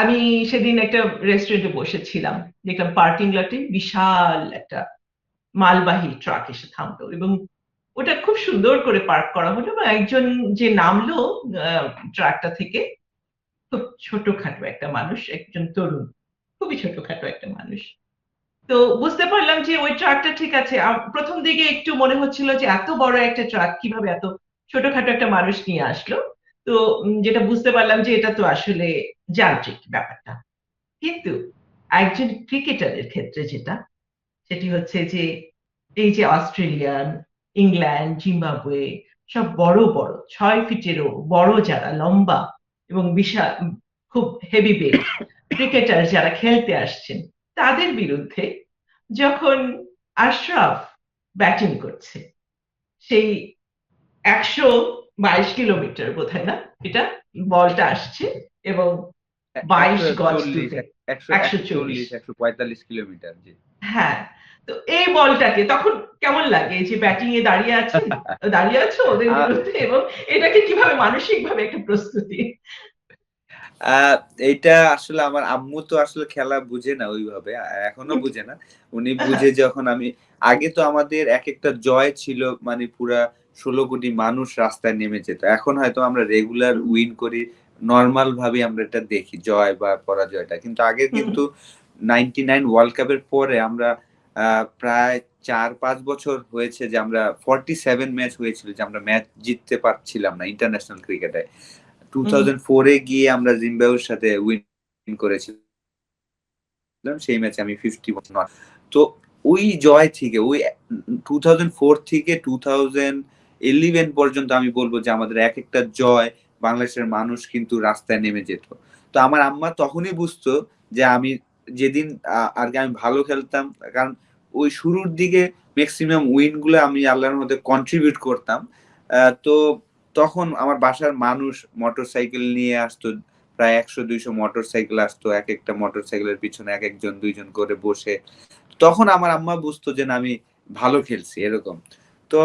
আমি সেদিন একটা রেস্টুরেন্টে বসেছিলাম, দেখলাম পার্কিং লটে বিশাল একটা মালবাহী ট্রাক এসে থামলো এবং ওটা খুব সুন্দর করে পার্ক করা হলো এবং একজন যে নামলো ট্রাকটা থেকে, খুব ছোটখাটো একটা মানুষ, একজন তরুণ, খুবই ছোটখাটো একটা মানুষ। তো বুঝতে পারলাম যে ওই ট্রাকটা ঠিক আছে। প্রথম দিকে একটু মনে হচ্ছিল যে এত বড় একটা ট্রাক কীভাবে এত ছোটখাটো একটা মানুষ নিয়ে আসলো। তো যেটা বুঝতে পারলাম যে এটা তো আসলে যান্ত্রিক ব্যাপারটা। কিন্তু একজন ক্রিকেটারের ক্ষেত্রে যেটা, সেটি হচ্ছে যে, এই যে অস্ট্রেলিয়ান, ইংল্যান্ড, জিম্বাবুয়ে সব বড় বড়, ছয় ফিটেরও বড় যারা, লম্বা এবং বিশাল খুব হেভি বেট ক্রিকেটার যারা খেলতে আসছেন, তাদের বিরুদ্ধে যখন আশরাফ ব্যাটিং করছে, সেই একশো বাইশ কিলোমিটার বোধ হয় না? এটা বলটা আসছে এবং বাইশ গজ। একশো চল্লিশ। একশো পঁয়তাল্লিশ কিলোমিটার হ্যাঁ তো এই বলটাকে তখন কেমন লাগে? যে ব্যাটিং এ দাঁড়িয়ে আছে দাঁড়িয়ে আছো ওদের বিরুদ্ধে এবং এটাকে কীভাবে মানসিক ভাবে একটা প্রস্তুতি? এটা আসলে আমার আম্মু তো আসলে খেলা বুঝে না ওইভাবে এখনও বুঝে না। উনি বুঝে যখন আমি আগে তো আমাদের এক একটা জয় ছিল মানে পুরা ষোলো কোটি মানুষ রাস্তায় নেমে যেত। এখন হয়তো আমরা রেগুলার উইন করি নর্মাল ভাবে আমরা এটা দেখি জয় বা পরাজয়টা। কিন্তু আগে কিন্তু নাইনটি নাইন ওয়ার্ল্ড কাপের পরে আমরা আহ, প্রায় চার পাঁচ বছর হয়েছে যে আমরা ফর্টি সেভেন ম্যাচ হয়েছিল যে আমরা ম্যাচ জিততে পারছিলাম না ইন্টারন্যাশনাল ক্রিকেটে টু থাউজেন্ড ফোরে গিয়ে আমরা জিম্বাবুয়ের সাথে উইন করেছিলাম, সেই ম্যাচে আমি ফিফটি তো ওই জয় থেকে, ওই টু থাউজেন্ড ফোর থেকে টু থাউজেন্ড ইলেভেন পর্যন্ত আমি বলব যে আমাদের এক একটা জয় বাংলাদেশের মানুষ কিন্তু রাস্তায় নেমে যেত। তো আমার আম্মা তখনই বুঝতো যে আমি যেদিন আর কি আমি ভালো খেলতাম, কারণ ওই শুরুর দিকে ম্যাক্সিমাম উইনগুলো আমি আল্লাহর মধ্যে কন্ট্রিবিউট করতাম। তো তখন আমার বাসার মানুষ মোটর সাইকেল নিয়ে আসতো প্রায় একশো দুইশো মোটর সাইকেল আসতো এক একটা মোটর সাইকেলের পিছনে এক একজন দুইজন করে বসে। তখন আমার আম্মা বুঝতো যে না আমি ভালো খেলছি এরকম। তো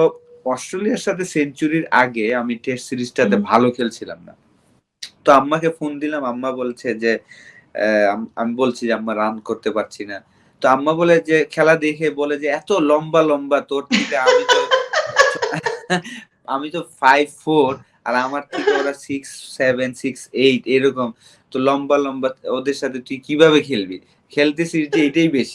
অস্ট্রেলিয়ার সাথে সেঞ্চুরির আগে আমি টেস্ট সিরিজটাতে ভালো খেলছিলাম না। তো আম্মাকে ফোন দিলাম আম্মা বলছে যে আমি বলছি যে আম্মা রান করতে পারছি না। তো আম্মা বলে যে খেলা দেখে বলে যে এত লম্বা লম্বা তোর থেকে আমি তো আমি তো ফাইভ ফোর আর আমার থেকে ওরা সিক্স সেভেন সিক্স এইট এরকম। তো লম্বা লম্বা, ওদের সাথে তুই কীভাবে খেলবি? খেলতেছিস যে এটাই বেশি।